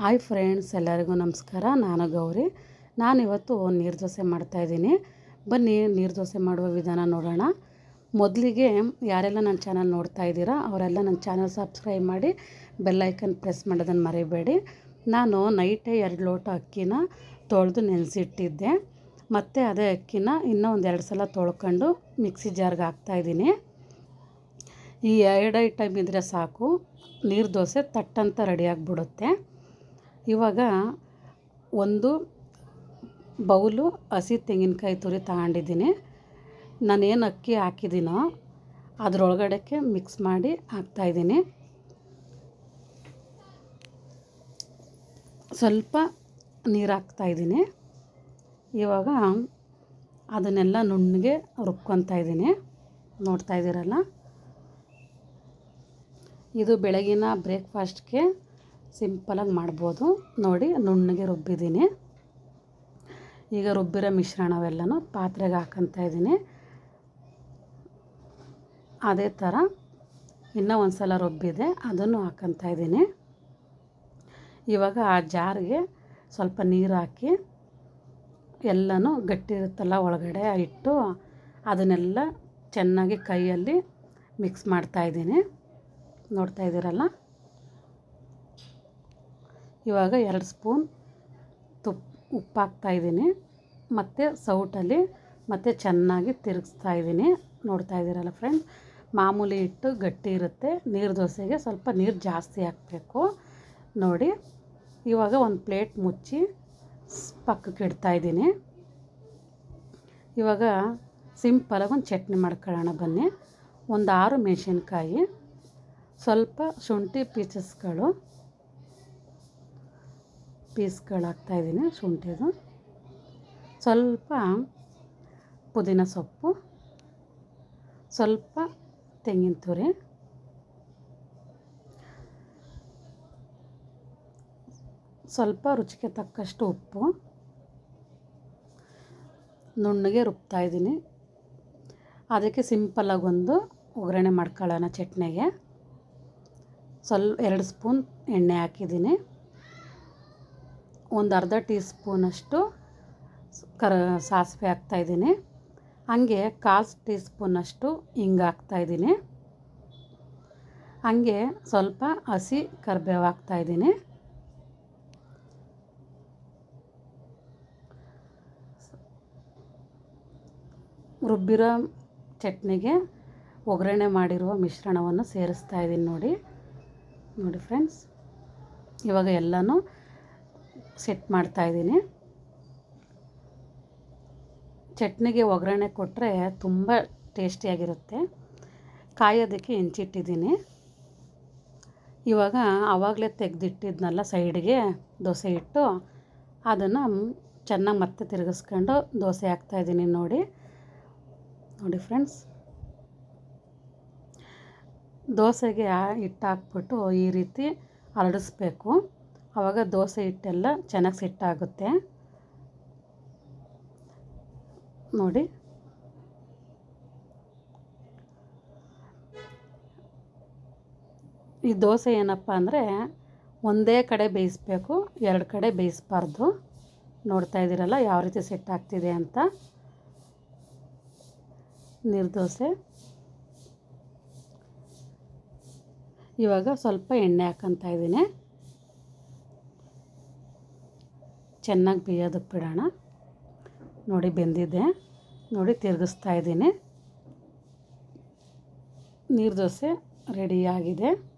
Hi friends, ಎಲ್ಲರಿಗೂ ನಮಸ್ಕಾರ. ನಾನು ಗೌರಿ. ನಾನಿವತ್ತು ನೀರು ದೋಸೆ ಮಾಡ್ತಾಯಿದ್ದೀನಿ ಬನ್ನಿ, ನೀರು ದೋಸೆ ಮಾಡುವ ವಿಧಾನ ನೋಡೋಣ. ಮೊದಲಿಗೆ ಯಾರೆಲ್ಲ ನನ್ನ ಚಾನಲ್ ನೋಡ್ತಾ ಇದ್ದೀರಾ, ಅವರೆಲ್ಲ ನನ್ನ ಚಾನಲ್ ಸಬ್ಸ್ಕ್ರೈಬ್ ಮಾಡಿ ಬೆಲ್ಲೈಕನ್ ಪ್ರೆಸ್ ಮಾಡೋದನ್ನು ಮರಿಬೇಡಿ. ನಾನು ನೈಟೇ ಎರಡು ಲೋಟ ಅಕ್ಕಿನ ತೊಳೆದು ನೆನೆಸಿಟ್ಟಿದ್ದೆ. ಮತ್ತು ಅದೇ ಅಕ್ಕಿನ ಇನ್ನೂ ಒಂದು ಎರಡು ಸಲ ತೊಳ್ಕೊಂಡು ಮಿಕ್ಸಿ ಜಾರ್ಗೆ ಹಾಕ್ತಾಯಿದ್ದೀನಿ ಈ ಎರಡು ಐಟಮ್ ಇದ್ದರೆ ಸಾಕು. ನೀರು ದೋಸೆ ತಟ್ಟಂತ ರೆಡಿಯಾಗಿಬಿಡುತ್ತೆ ಇವಾಗ ಒಂದು ಬೌಲು ಹಸಿ ತೆಂಗಿನಕಾಯಿ ತುರಿ ತಗೊಂಡಿದ್ದೀನಿ. ನಾನೇನು ಅಕ್ಕಿ ಹಾಕಿದ್ದೀನೋ ಅದರೊಳಗಡೆಗೆ ಮಿಕ್ಸ್ ಮಾಡಿ ಹಾಕ್ತಾಯಿದ್ದೀನಿ ಸ್ವಲ್ಪ ನೀರು ಹಾಕ್ತಾಯಿದ್ದೀನಿ ಇವಾಗ ಅದನ್ನೆಲ್ಲ ನುಣ್ಣಗೆ ರುಬ್ಕೊತಾ ಇದ್ದೀನಿ. ನೋಡ್ತಾ ಇದು ಬೆಳಗಿನ ಬ್ರೇಕ್ಫಾಸ್ಟ್ಗೆ ಸಿಂಪಲಾಗಿ ಮಾಡ್ಬೋದು. ನೋಡಿ, ನುಣ್ಣಗೆ ರುಬ್ಬಿದ್ದೀನಿ. ಈಗ ರುಬ್ಬಿರೋ ಮಿಶ್ರಣವೆಲ್ಲನೂ ಪಾತ್ರೆಗೆ ಹಾಕಂತ ಇದ್ದೀನಿ. ಅದೇ ಥರ ಇನ್ನೂ ಒಂದು ಸಲ ರುಬ್ಬಿದೆ, ಅದನ್ನು ಹಾಕಂತ ಇದ್ದೀನಿ. ಇವಾಗ ಆ ಜಾರಿಗೆ ಸ್ವಲ್ಪ ನೀರು ಹಾಕಿ ಎಲ್ಲನೂ ಗಟ್ಟಿ ಇರುತ್ತಲ್ಲ ಒಳಗಡೆ ಇಟ್ಟು ಅದನ್ನೆಲ್ಲ ಚೆನ್ನಾಗಿ ಕೈಯಲ್ಲಿ ಮಿಕ್ಸ್ ಮಾಡ್ತಾಯಿದ್ದೀನಿ ನೋಡ್ತಾ ಇದ್ದೀರಲ್ಲ? ಇವಾಗ ಎರಡು ಸ್ಪೂನ್ ತುಪ್ಪ ಉಪ್ಪು ಹಾಕ್ತಾಯಿದ್ದೀನಿ ಮತ್ತು ಸೌಟಲ್ಲಿ ಮತ್ತು ಚೆನ್ನಾಗಿ ತಿರುಗಿಸ್ತಾ ಇದ್ದೀನಿ. ನೋಡ್ತಾ ಇದ್ದೀರಲ್ಲ ಫ್ರೆಂಡ್ಸ್ ಮಾಮೂಲಿ ಹಿಟ್ಟು ಗಟ್ಟಿ ಇರುತ್ತೆ. ನೀರು ದೋಸೆಗೆ ಸ್ವಲ್ಪ ನೀರು ಜಾಸ್ತಿ ಹಾಕಬೇಕು. ನೋಡಿ, ಇವಾಗ ಒಂದು ಪ್ಲೇಟ್ ಮುಚ್ಚಿ ಪಕ್ಕಕ್ಕೆ ಇಡ್ತಾಯಿದ್ದೀನಿ ಇವಾಗ ಸಿಂಪಲಾಗಿ ಒಂದು ಚಟ್ನಿ ಮಾಡ್ಕೊಳ್ಳೋಣ ಬನ್ನಿ. ಒಂದು ಆರು ಮೆಣಸಿನ್ಕಾಯಿ, ಸ್ವಲ್ಪ ಶುಂಠಿ ಪೀಸಸ್ಗಳು ಪೀಸ್ಗಳು ಹಾಕ್ತಾಯಿದ್ದೀನಿ ಶುಂಠಿದು. ಸ್ವಲ್ಪ ಪುದೀನ ಸೊಪ್ಪು, ಸ್ವಲ್ಪ ತೆಂಗಿನ ತುರಿ, ಸ್ವಲ್ಪ ರುಚಿಗೆ ತಕ್ಕಷ್ಟು ಉಪ್ಪು. ನುಣ್ಣಗೆ ರುಬ್ತಾಯಿದ್ದೀನಿ ಅದಕ್ಕೆ ಸಿಂಪಲ್ಲಾಗಿ ಒಂದು ಒಗ್ಗರಣೆ ಮಾಡ್ಕೊಳ್ಳೋಣ ಚಟ್ನಿಗೆ. ಸ್ವಲ್ಪ ಎರಡು ಸ್ಪೂನ್ ಎಣ್ಣೆ ಹಾಕಿದ್ದೀನಿ. ಒಂದು ಅರ್ಧ ಟೀ ಸ್ಪೂನಷ್ಟು ಕರ ಸಾಸಿವೆ ಹಾಕ್ತಾಯಿದ್ದೀನಿ ಹಾಗೆ ಕಾಲು ಟೀ ಸ್ಪೂನಷ್ಟು ಹಿಂಗೆ ಹಾಕ್ತಾಯಿದ್ದೀನಿ ಹಾಗೆ ಸ್ವಲ್ಪ ಹಸಿ ಕರಿಬೇವು ಹಾಕ್ತಾಯಿದ್ದೀನಿ ರುಬ್ಬಿರೋ ಚಟ್ನಿಗೆ ಒಗ್ಗರಣೆ ಮಾಡಿರುವ ಮಿಶ್ರಣವನ್ನು ಸೇರಿಸ್ತಾ ಇದ್ದೀನಿ ನೋಡಿ. ನೋಡಿ ಫ್ರೆಂಡ್ಸ್, ಇವಾಗ ಎಲ್ಲನೂ ಸೆಟ್ ಮಾಡ್ತಾಯಿದ್ದೀನಿ ಚಟ್ನಿಗೆ ಒಗ್ಗರಣೆ ಕೊಟ್ಟರೆ ತುಂಬ ಟೇಸ್ಟಿಯಾಗಿರುತ್ತೆ ಕಾಯೋದಕ್ಕೆ ಹೆಂಚಿಟ್ಟಿದ್ದೀನಿ. ಇವಾಗ ಆವಾಗಲೇ ತೆಗೆದಿಟ್ಟಿದ್ನಲ್ಲ ಸೈಡ್ಗೆ ದೋಸೆ ಇಟ್ಟು ಅದನ್ನು ಚೆನ್ನಾಗಿ ಮತ್ತೆ ತಿರುಗಿಸ್ಕೊಂಡು ದೋಸೆ ಹಾಕ್ತಾಯಿದ್ದೀನಿ ನೋಡಿ. ನೋಡಿ ಫ್ರೆಂಡ್ಸ್. ದೋಸೆಗೆ ಹಿಟ್ಟು ಹಾಕ್ಬಿಟ್ಟು ಈ ರೀತಿ ಹರಡಿಸ್ಬೇಕು ಆವಾಗ ದೋಸೆ ಹಿಟ್ಟೆಲ್ಲ ಚೆನ್ನಾಗಿ ಸೆಟ್ಟಾಗುತ್ತೆ ನೋಡಿ. ಈ ದೋಸೆ ಏನಪ್ಪ ಅಂದರೆ ಒಂದೇ ಕಡೆ ಬೇಯಿಸ್ಬೇಕು, ಎರಡು ಕಡೆ ಬೇಯಿಸ್ಬಾರ್ದು. ನೋಡ್ತಾ ಇದ್ದೀರಲ್ಲ ಯಾವ ರೀತಿ ಸೆಟ್ ಆಗ್ತಿದೆ ಅಂತ. ನಿರ್ದೋಸೆ ಇವಾಗ ಸ್ವಲ್ಪ ಎಣ್ಣೆ ಹಾಕಂತ ಇದ್ದೀನಿ. ಚೆನ್ನಾಗಿ ಬೇಯೋದಕ್ಕೆ ಬಿಡೋಣ. ನೋಡಿ ಬೆಂದಿದೆ. ನೋಡಿ ತಿರುಗಿಸ್ತಾ ಇದ್ದೀನಿ. ನೀರು ದೋಸೆ ರೆಡಿಯಾಗಿದೆ